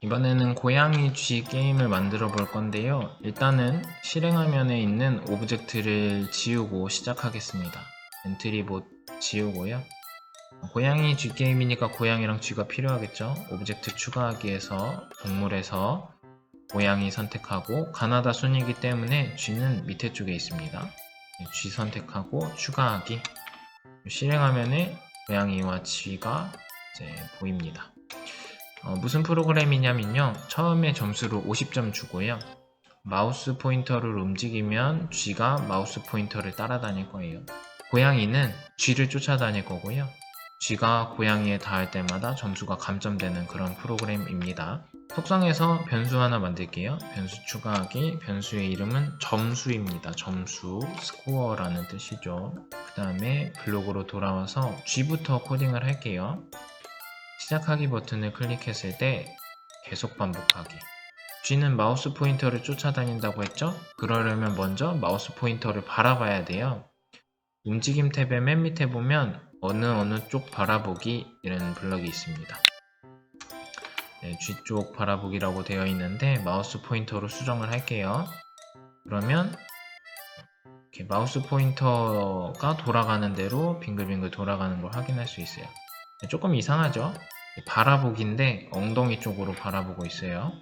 이번에는 고양이 쥐 게임을 만들어 볼 건데요. 일단은 실행화면에 있는 오브젝트를 지우고 시작하겠습니다. 엔트리 봇 지우고요. 고양이 쥐 게임이니까 고양이랑 쥐가 필요하겠죠. 오브젝트 추가하기에서 동물에서 고양이 선택하고 가나다 순이기 때문에 쥐는 밑에 쪽에 있습니다. 네, 쥐 선택하고 추가하기. 실행화면에 고양이와 쥐가 이제 보입니다. 어, 무슨 프로그램이냐면요. 처음에 점수를 50점 주고요. 마우스 포인터를 움직이면 쥐가 마우스 포인터를 따라다닐 거예요. 고양이는 쥐를 쫓아다닐 거고요. 쥐가 고양이에 닿을 때마다 점수가 감점되는 그런 프로그램입니다. 속성에서 변수 하나 만들게요. 변수 추가하기. 변수의 이름은 점수입니다. 점수, 스코어라는 뜻이죠. 그 다음에 블록으로 돌아와서 쥐부터 코딩을 할게요. 시작하기 버튼을 클릭했을 때 계속 반복하기. 쥐는 마우스 포인터를 쫓아다닌다고 했죠? 그러려면 먼저 마우스 포인터를 바라봐야 돼요. 움직임 탭의 맨 밑에 보면 어느 어느 쪽 바라보기 이런 블럭이 있습니다. 네, 쥐쪽 바라보기라고 되어 있는데 마우스 포인터로 수정을 할게요. 그러면 이렇게 마우스 포인터가 돌아가는 대로 빙글빙글 돌아가는 걸 확인할 수 있어요. 네, 조금 이상하죠? 바라보기인데 엉덩이 쪽으로 바라보고 있어요.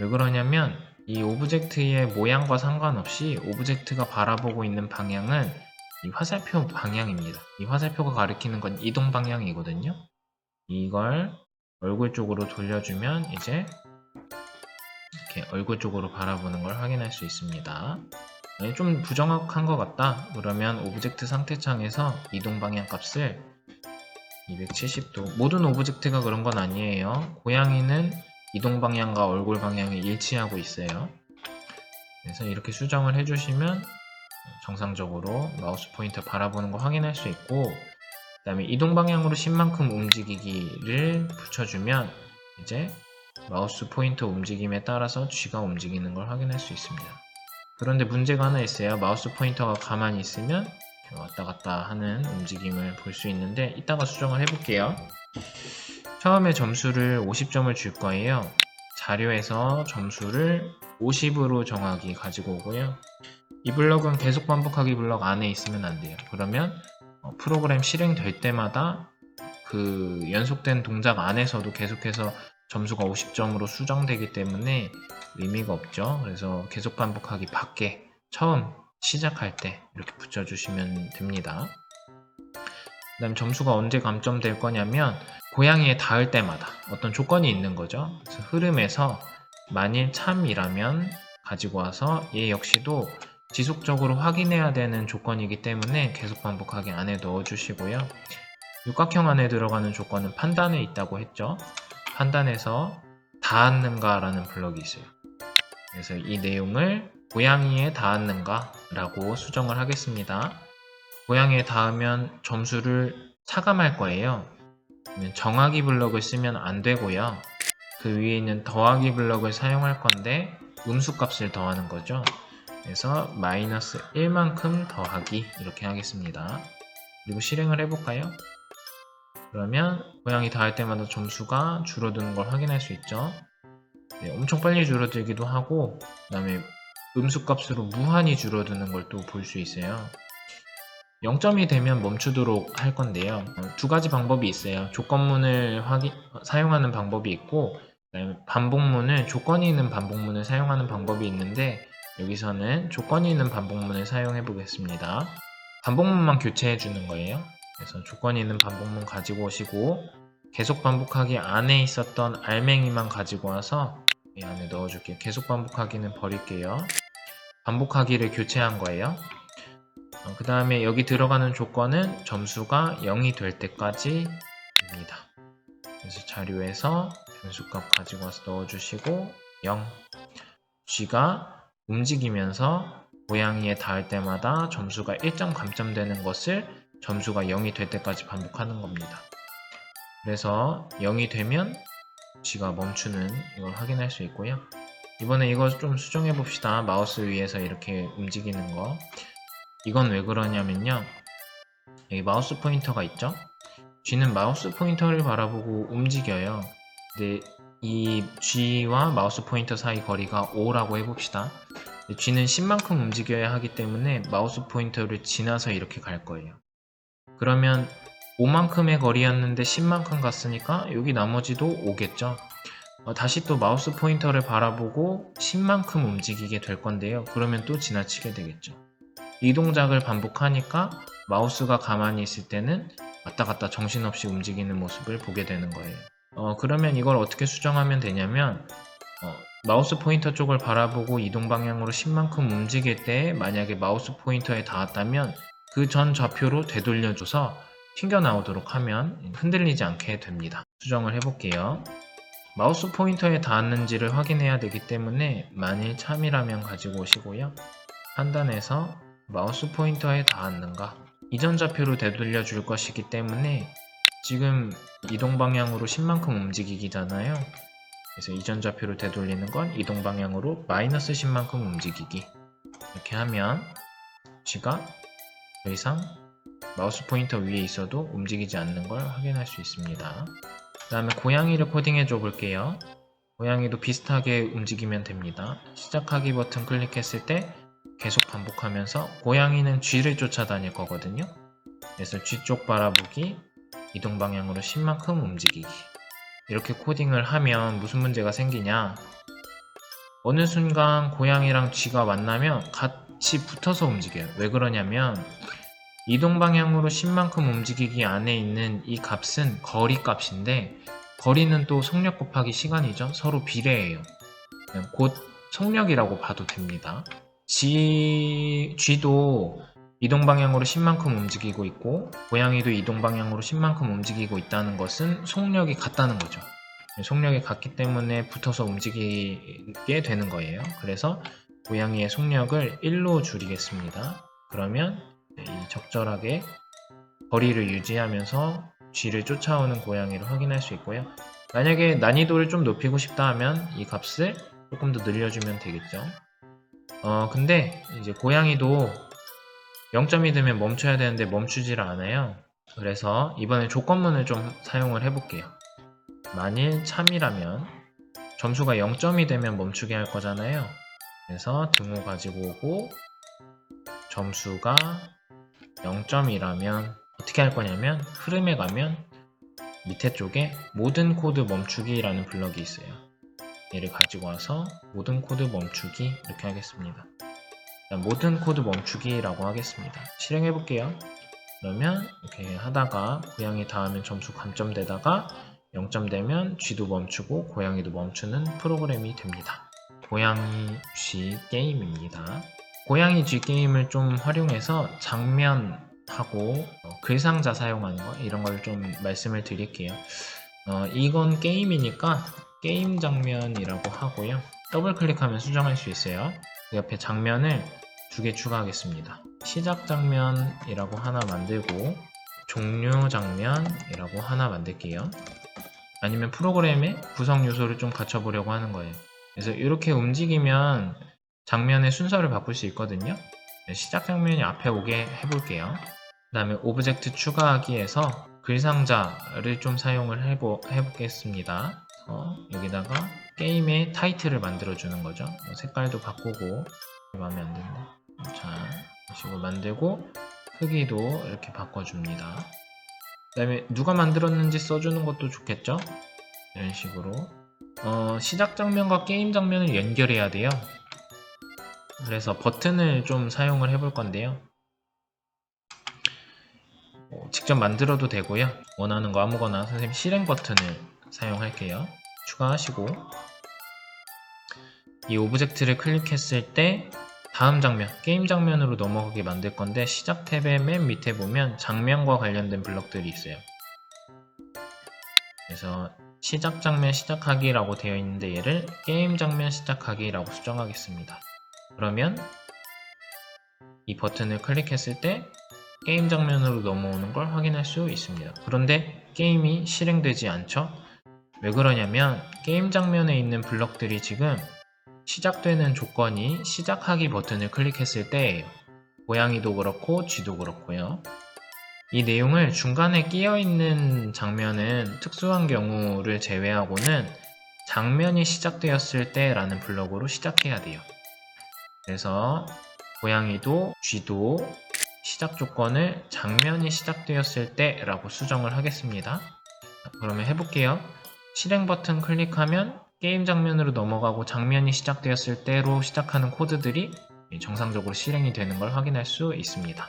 왜 그러냐면 이 오브젝트의 모양과 상관없이 오브젝트가 바라보고 있는 방향은 이 화살표 방향입니다. 이 화살표가 가리키는 건 이동 방향이거든요. 이걸 얼굴 쪽으로 돌려주면 이제 이렇게 얼굴 쪽으로 바라보는 걸 확인할 수 있습니다. 네, 좀 부정확한 것 같다. 그러면 오브젝트 상태 창에서 이동 방향 값을 270도. 모든 오브젝트가 그런 건 아니에요. 고양이는 이동 방향과 얼굴 방향이 일치하고 있어요. 그래서 이렇게 수정을 해주시면 정상적으로 마우스 포인터 바라보는 거 확인할 수 있고 그 다음에 이동 방향으로 10만큼 움직이기를 붙여주면 이제 마우스 포인터 움직임에 따라서 쥐가 움직이는 걸 확인할 수 있습니다. 그런데 문제가 하나 있어요. 마우스 포인터가 가만히 있으면 왔다 갔다 하는 움직임을 볼 수 있는데 이따가 수정을 해볼게요. 처음에 점수를 50점을 줄 거예요. 자료에서 점수를 50으로 정하기 가지고 오고요. 이 블럭은 계속 반복하기 블럭 안에 있으면 안 돼요. 그러면 어, 프로그램 실행될 때마다 그 연속된 동작 안에서도 계속해서 점수가 50점으로 수정되기 때문에 의미가 없죠. 그래서 계속 반복하기 밖에 처음 시작할 때 이렇게 붙여주시면 됩니다. 그 다음 점수가 언제 감점될 거냐면 고양이에 닿을 때마다 어떤 조건이 있는 거죠. 흐름에서 만일 참이라면 가지고 와서 얘 역시도 지속적으로 확인해야 되는 조건이기 때문에 계속 반복하기 안에 넣어주시고요. 육각형 안에 들어가는 조건은 판단에 있다고 했죠. 판단에서 닿았는가라는 블럭이 있어요. 그래서 이 내용을 고양이에 닿았는가 라고 수정을 하겠습니다. 고양이에 닿으면 점수를 차감할 거예요. 정하기 블럭을 쓰면 안 되고요. 그 위에 있는 더하기 블럭을 사용할 건데 음수 값을 더하는 거죠. 그래서 마이너스 1만큼 더하기 이렇게 하겠습니다. 그리고 실행을 해볼까요? 그러면 고양이 닿을 때마다 점수가 줄어드는 걸 확인할 수 있죠. 네, 엄청 빨리 줄어들기도 하고 그 다음에 음수 값으로 무한히 줄어드는 걸 또 볼 수 있어요. 0점이 되면 멈추도록 할 건데요. 어, 두 가지 방법이 있어요. 조건문을 확인, 사용하는 방법이 있고 반복문을 조건이 있는 반복문을 사용하는 방법이 있는데 여기서는 조건이 있는 반복문을 사용해 보겠습니다. 반복문만 교체해 주는 거예요. 그래서 조건이 있는 반복문 가지고 오시고 계속 반복하기 안에 있었던 알맹이만 가지고 와서 이 안에 넣어줄게요. 계속 반복하기는 버릴게요. 반복하기를 교체한 거예요. 어, 그 다음에 여기 들어가는 조건은 점수가 0이 될 때까지입니다. 그래서 자료에서 변수값 가지고 와서 넣어주시고 0 G가 움직이면서 고양이에 닿을 때마다 점수가 1점 감점되는 것을 점수가 0이 될 때까지 반복하는 겁니다. 그래서 0이 되면 G가 멈추는 이걸 확인할 수 있고요. 이번에 이거 좀 수정해 봅시다. 마우스 위에서 이렇게 움직이는 거. 이건 왜 그러냐면요. 여기 마우스 포인터가 있죠? G는 마우스 포인터를 바라보고 움직여요. 근데 이 G와 마우스 포인터 사이 거리가 5라고 해봅시다. G는 10만큼 움직여야 하기 때문에 마우스 포인터를 지나서 이렇게 갈 거예요. 그러면 5만큼의 거리였는데 10만큼 갔으니까 여기 나머지도 5겠죠. 어, 다시 또 마우스 포인터를 바라보고 10만큼 움직이게 될 건데요. 그러면 또 지나치게 되겠죠. 이 동작을 반복하니까 마우스가 가만히 있을 때는 왔다 갔다 정신없이 움직이는 모습을 보게 되는 거예요. 어, 그러면 이걸 어떻게 수정하면 되냐면 어, 마우스 포인터 쪽을 바라보고 이동 방향으로 10만큼 움직일 때 만약에 마우스 포인터에 닿았다면 그 전 좌표로 되돌려줘서 튕겨 나오도록 하면 흔들리지 않게 됩니다. 수정을 해볼게요. 마우스 포인터에 닿았는지를 확인해야 되기 때문에 만일 참이라면 가지고 오시고요. 판단해서 마우스 포인터에 닿았는가 이전 좌표로 되돌려 줄 것이기 때문에 지금 이동 방향으로 10만큼 움직이기잖아요. 그래서 이전 좌표로 되돌리는 건 이동 방향으로 마이너스 10만큼 움직이기 이렇게 하면 G가 더 이상 마우스 포인터 위에 있어도 움직이지 않는 걸 확인할 수 있습니다. 그 다음에 고양이를 코딩해 줘 볼게요. 고양이도 비슷하게 움직이면 됩니다. 시작하기 버튼 클릭했을 때 계속 반복하면서 고양이는 G를 쫓아다닐 거거든요. 그래서 G 쪽 바라보기, 이동 방향으로 10만큼 움직이기. 이렇게 코딩을 하면 무슨 문제가 생기냐? 어느 순간 고양이랑 G가 만나면 같이 붙어서 움직여요. 왜 그러냐면 이동 방향으로 10만큼 움직이기 안에 있는 이 값은 거리 값인데 거리는 또 속력 곱하기 시간이죠. 서로 비례해요. 곧 속력이라고 봐도 됩니다. G, G도 이동 방향으로 10만큼 움직이고 있고 고양이도 이동 방향으로 10만큼 움직이고 있다는 것은 속력이 같다는 거죠. 속력이 같기 때문에 붙어서 움직이게 되는 거예요. 그래서 고양이의 속력을 1로 줄이겠습니다. 그러면 이 적절하게 거리를 유지하면서 G를 쫓아오는 고양이를 확인할 수 있고요. 만약에 난이도를 좀 높이고 싶다 하면 이 값을 조금 더 늘려주면 되겠죠. 어, 근데 이제 고양이도 0점이 되면 멈춰야 되는데 멈추지를 않아요. 그래서 이번에 조건문을 좀 사용을 해볼게요. 만일 참이라면 점수가 0점이 되면 멈추게 할 거잖아요. 그래서 등호 가지고 오고 점수가 0점이라면 어떻게 할 거냐면 흐름에 가면 밑에 쪽에 모든 코드 멈추기라는 블럭이 있어요. 얘를 가지고 와서 모든 코드 멈추기 이렇게 하겠습니다. 모든 코드 멈추기라고 하겠습니다. 실행해 볼게요. 그러면 이렇게 하다가 고양이 닿으면 점수 감점 되다가 0점 되면 G도 멈추고 고양이도 멈추는 프로그램이 됩니다. 고양이 G 게임입니다. 고양이 G 게임을 좀 활용해서 장면하고 어, 글상자 사용하는 거 이런 걸 좀 말씀을 드릴게요. 어, 이건 게임이니까 게임 장면이라고 하고요. 더블 클릭하면 수정할 수 있어요. 그 옆에 장면을 두 개 추가하겠습니다. 시작 장면이라고 하나 만들고 종료 장면이라고 하나 만들게요. 아니면 프로그램의 구성 요소를 좀 갖춰보려고 하는 거예요. 그래서 이렇게 움직이면 장면의 순서를 바꿀 수 있거든요. 네, 시작 장면이 앞에 오게 해볼게요. 그 다음에 오브젝트 추가하기에서 글상자를 좀 사용을 해보, 해보겠습니다. 어, 여기다가 게임의 타이틀을 만들어주는 거죠. 뭐 색깔도 바꾸고 마음에 안 드네. 자, 이런 식으로 만들고 크기도 이렇게 바꿔줍니다. 그 다음에 누가 만들었는지 써주는 것도 좋겠죠? 이런 식으로 어, 시작 장면과 게임 장면을 연결해야 돼요. 그래서 버튼을 좀 사용을 해볼 건데요. 어, 직접 만들어도 되고요. 원하는 거 아무거나 선생님 실행 버튼을 사용할게요. 추가하시고 이 오브젝트를 클릭했을 때 다음 장면, 게임 장면으로 넘어가게 만들 건데 시작 탭의 맨 밑에 보면 장면과 관련된 블럭들이 있어요. 그래서 시작 장면 시작하기라고 되어 있는데 얘를 게임 장면 시작하기라고 수정하겠습니다. 그러면 이 버튼을 클릭했을 때 게임 장면으로 넘어오는 걸 확인할 수 있습니다. 그런데 게임이 실행되지 않죠? 왜 그러냐면 게임 장면에 있는 블럭들이 지금 시작되는 조건이 시작하기 버튼을 클릭했을 때예요. 고양이도 그렇고 쥐도 그렇고요. 이 내용을 중간에 끼어 있는 장면은 특수한 경우를 제외하고는 장면이 시작되었을 때라는 블럭으로 시작해야 돼요. 그래서 고양이도 쥐도 시작 조건을 장면이 시작되었을 때라고 수정을 하겠습니다. 자, 그러면 해볼게요. 실행 버튼 클릭하면 게임 장면으로 넘어가고 장면이 시작되었을 때로 시작하는 코드들이 정상적으로 실행이 되는 걸 확인할 수 있습니다.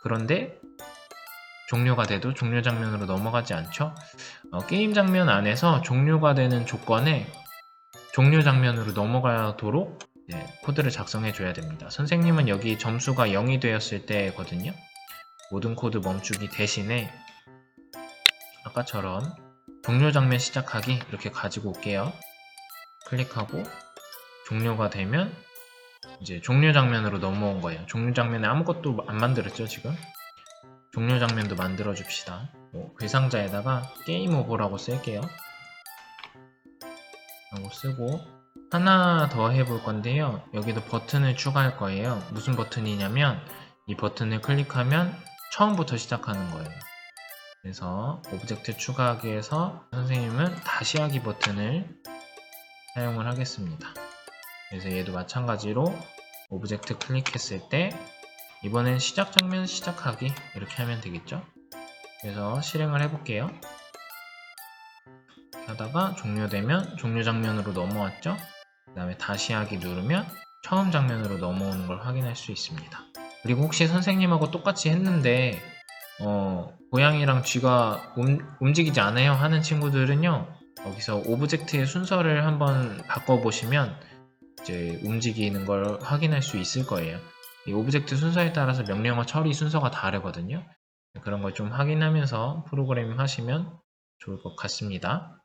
그런데 종료가 돼도 종료 장면으로 넘어가지 않죠? 어, 게임 장면 안에서 종료가 되는 조건에 종료 장면으로 넘어가도록 이제 코드를 작성해 줘야 됩니다. 선생님은 여기 점수가 0이 되었을 때거든요. 모든 코드 멈추기 대신에 아까처럼 종료 장면 시작하기 이렇게 가지고 올게요. 클릭하고 종료가 되면 이제 종료 장면으로 넘어온 거예요. 종료 장면에 아무것도 안 만들었죠, 지금? 종료 장면도 만들어 줍시다. 뭐, 괴상자에다가 게임 오버라고 쓸게요. 라고 쓰고 하나 더 해볼 건데요. 여기도 버튼을 추가할 거예요. 무슨 버튼이냐면 이 버튼을 클릭하면 처음부터 시작하는 거예요. 그래서 오브젝트 추가하기 에서 선생님은 다시 하기 버튼을 사용을 하겠습니다. 그래서 얘도 마찬가지로 오브젝트 클릭했을 때 이번엔 시작 장면 시작하기 이렇게 하면 되겠죠? 그래서 실행을 해볼게요. 하다가 종료되면 종료 장면으로 넘어왔죠? 그 다음에 다시 하기 누르면 처음 장면으로 넘어오는 걸 확인할 수 있습니다. 그리고 혹시 선생님하고 똑같이 했는데 어, 고양이랑 쥐가 움, 움직이지 않아요 하는 친구들은요 여기서 오브젝트의 순서를 한번 바꿔보시면 이제 움직이는 걸 확인할 수 있을 거예요. 이 오브젝트 순서에 따라서 명령어 처리 순서가 다르거든요. 그런 걸 좀 확인하면서 프로그래밍 하시면 좋을 것 같습니다.